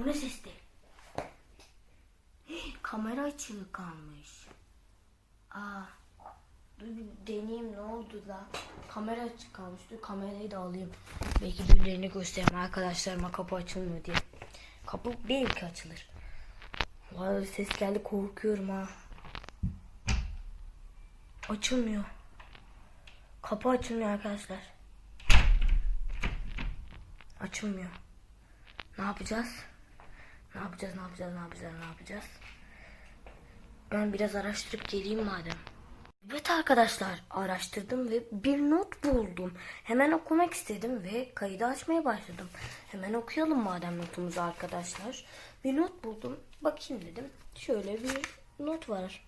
O ne sesti? Kamera açılı kalmış. Aa, dur bir deneyeyim ne oldu da. Kamera açık kalmış. Dur kamerayı da alayım. Belki birilerini göstereyim arkadaşlarıma kapı açılmıyor diye. Kapı belki açılır. Vay ses geldi korkuyorum ha. Açılmıyor. Kapı açılmıyor arkadaşlar. Açılmıyor. Ne yapacağız? Ne yapacağız? Ne yapacağız? Ne yapacağız? Ne yapacağız? Ben biraz araştırıp geleyim madem. Evet arkadaşlar araştırdım ve bir not buldum. Hemen okumak istedim ve kaydı açmaya başladım. Hemen okuyalım madem notumuzu arkadaşlar. Bir not buldum. Bakayım dedim. Şöyle bir not var.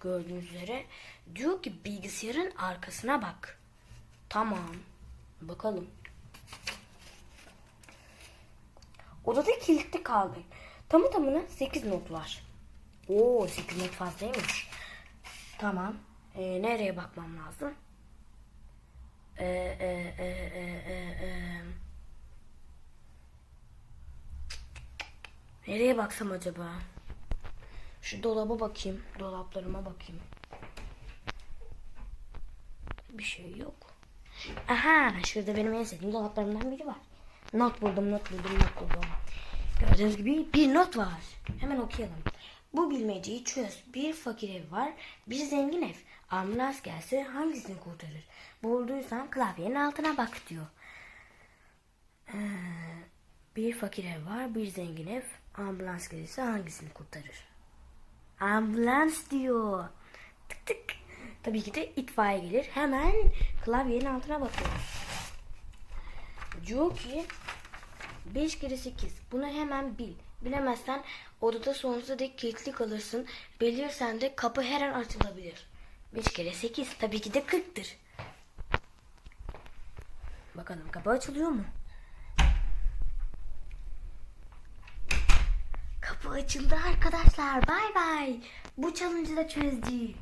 Gördüğünüz üzere diyor ki bilgisayarın arkasına bak. Tamam. Bakalım. Odada kilitli kaldık. Tamı tamına 8 not var. Oo 8 not fazlaymış. Tamam. Ee, nereye bakmam lazım? Ee, e, e, e, e, e. Nereye baksam acaba? Şu dolaba bakayım. Dolaplarıma bakayım. Bir şey yok. Aha şurada benim en sevdiğim dolaplarımdan biri var. Not buldum, not buldum, not buldum. Gördüğünüz gibi bir not var. Hemen okuyalım. Bu bilmeceyi çöz. Bir fakir ev var, bir zengin ev. Ambulans gelse hangisini kurtarır? Bulduysan klavyenin altına bak diyor. Ee, bir fakir ev var, bir zengin ev. Ambulans gelirse hangisini kurtarır? Ambulans diyor. Tık tık. Tabii ki de itfaiye gelir. Hemen klavyenin altına bakıyorum. Diyor ki 5 kere 8. Bunu hemen bil. Bilemezsen odada sonsuza dek kilitli kalırsın. Bilirsen de kapı her an açılabilir. 5 kere 8 tabii ki de 40'tır. Bakalım kapı açılıyor mu? Kapı açıldı arkadaşlar. Bay bay. Bu challenge'ı da çözdük.